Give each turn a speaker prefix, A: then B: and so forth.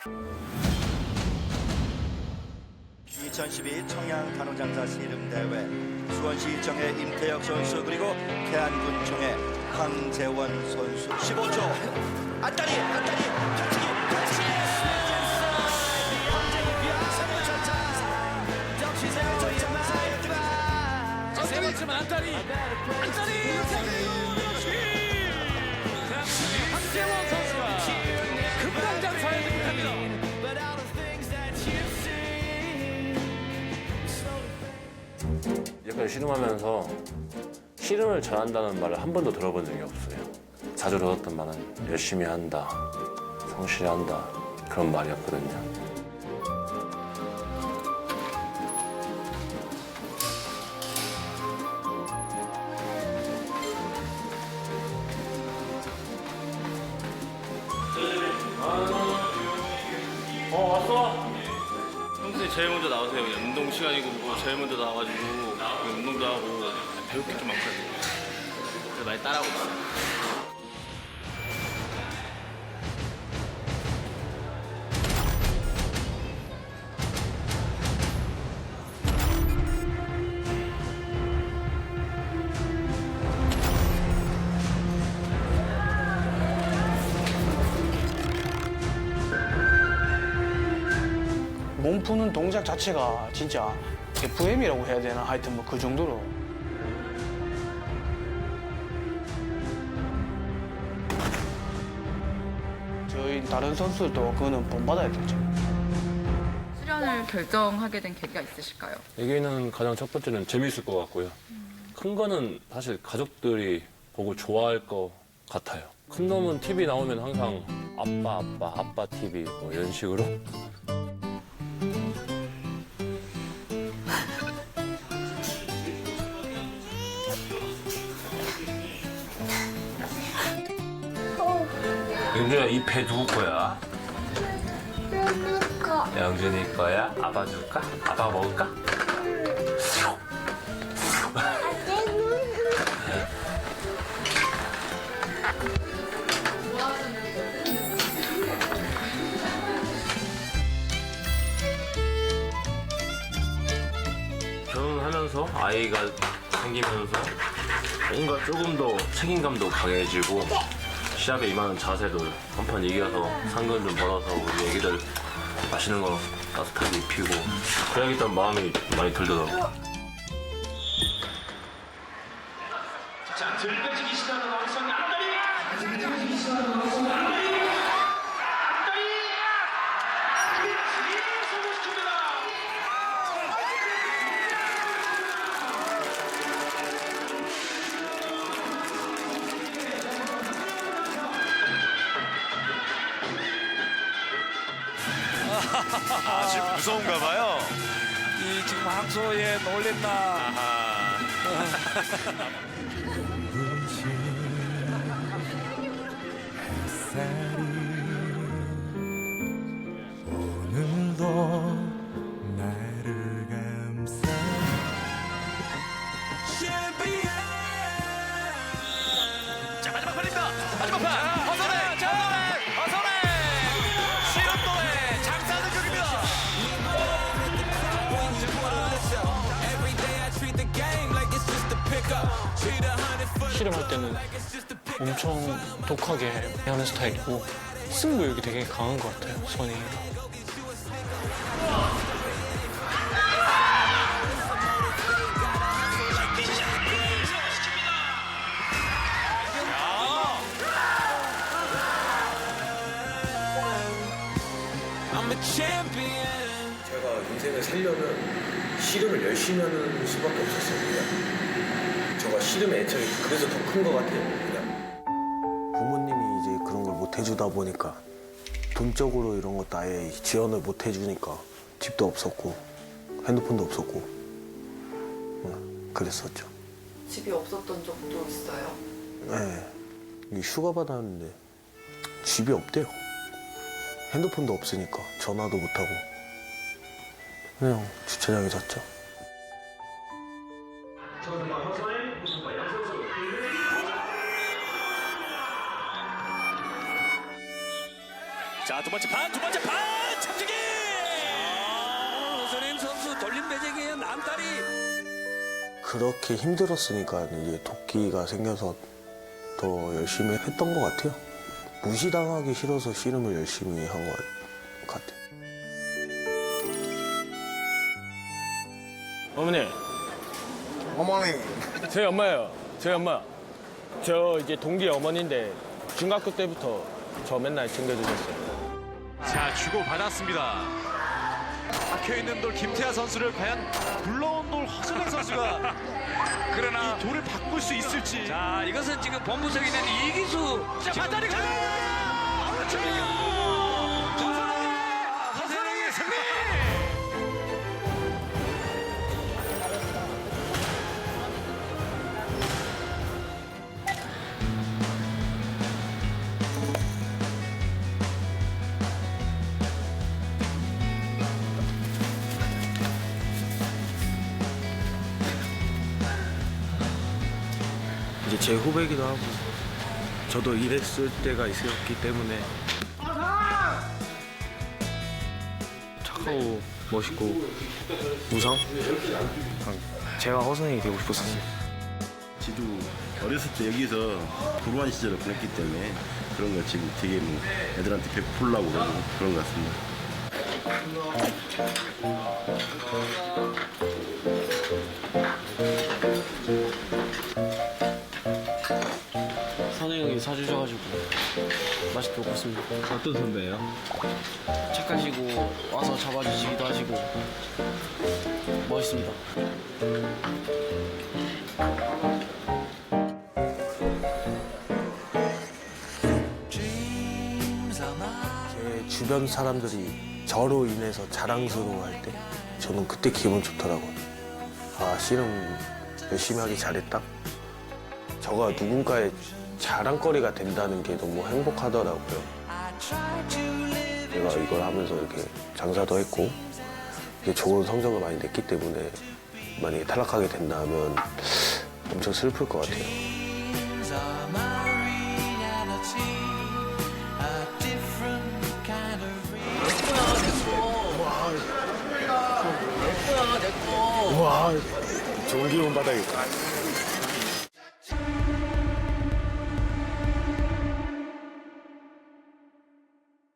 A: (2012) 청양 간호장사 씨름대회 수원시청의 임태혁 선수 그리고 태안군청의 황재원 선수. 15초. 안다리 안다리. 펼치기. 펼치기
B: 세 번째만 안다리. 안다리. 한재원 선수가
C: 약간 씨름하면서 씨름을 잘한다는 말을 한 번도 들어본 적이 없어요. 자주 들었던 말은 열심히 한다, 성실히 한다 그런 말이었거든요. 어 왔어?
D: 평소에 제일 먼저 나오세요. 운동 시간이고 뭐 제일 먼저 나와가지고 운동도 하고 배울 게 좀 많거든요. 그래서 많이 따라하고
E: 몸 푸는 동작 자체가 진짜 FM이라고 해야 되나 하여튼 뭐 그 정도로 저희 다른 선수들도 그거는 본받아야 되죠.
F: 출연을 결정하게 된 계기가 있으실까요?
C: 여기는 가장 첫 번째는 재미있을 것 같고요. 큰 거는 사실 가족들이 보고 좋아할 것 같아요. 큰 놈은 TV 나오면 항상 아빠, 아빠, 아빠 TV 뭐 이런 식으로. 영준아, 이배 누구 거야? 영준이 거야? 아빠 줄까? 아빠 먹을까? 결혼하면서 아이가 생기면서 뭔가 조금 더 책임감도 강해지고 시합에 임하는 자세도 한판 이겨서 상금 좀 벌어서 우리 애기들 맛있는 거 따뜻하게 입히고 그래야겠다는 마음이 많이 들더라고요.
B: 자 들배지기 시도하는 왕성이 안다리
G: 아주 무서운가 봐요.
B: 이 지금 항소에 놀랬나
H: 오늘도
E: 씨름할 때는 엄청 독하게 하는 스타일이고 승부욕이 되게 강한 것 같아요, 선이가.
I: 제가 인생을 살려면 씨름을 열심히 하는 수밖에 없었어요. 제가 씨름의 애착이 그래서 더 큰 것 같아요. 그냥. 부모님이 이제 그런 걸 못 해주다 보니까 돈적으로 이런 것도 아예 지원을 못 해주니까 집도 없었고 핸드폰도 없었고 응, 그랬었죠.
F: 집이 없었던 적도 있어요.
I: 네. 이 휴가 받았는데 집이 없대요. 핸드폰도 없으니까 전화도 못하고 그냥 주차장에 잤죠.
B: 자, 두 번째 판, 두 번째 판, 참치기! 아, 선생님 선수 돌림 배쟁이에요, 남다리.
I: 그렇게 힘들었으니까 이제 도끼가 생겨서 더 열심히 했던 것 같아요. 무시당하기 싫어서 씨름을 열심히 한 것 같아요.
G: 어머니. 어머니. 저희 엄마예요. 저희 엄마. 저 이제 동기 어머니인데 중학교 때부터 저 맨날 챙겨주셨어요.
B: 자, 주고 받았습니다. 박혀 있는 돌 김태하 선수를 과연 굴러온 돌 허슬랭 선수가 그러나 이 돌을 바꿀 수 있을지. 자, 이것은 지금 본부석에 있는 이기수. 자, 바다리 가. 그렇죠.
I: 제제 후배기도 하고 저도 이랬을 때가 있었기 때문에 착하고 멋있고 우상? 제가 허선이 되고 싶었어요.
H: 지도 어렸을 때 여기서 불우한 시절을 보냈기 때문에 그런 걸 지금 되게 뭐 애들한테 베풀려고 그러고 그런 것 같습니다.
G: 선생님이 사주셔가지고 맛있게 먹고 있습니다. 어떤 선배예요? 착하시고 와서 잡아주시기도 하시고 멋있습니다.
I: 제 주변 사람들이 저로 인해서 자랑스러워할 때 저는 그때 기분 좋더라고요. 아 씨름 열심히 하기 잘했다. 저가 누군가의 자랑거리가 된다는 게 너무 행복하더라고요. 제가 이걸 하면서 이렇게 장사도 했고 이게 좋은 성적을 많이 냈기 때문에 만약에 탈락하게 된다면 엄청 슬플 것 같아요. 와, 좋은 기운 받아야겠다.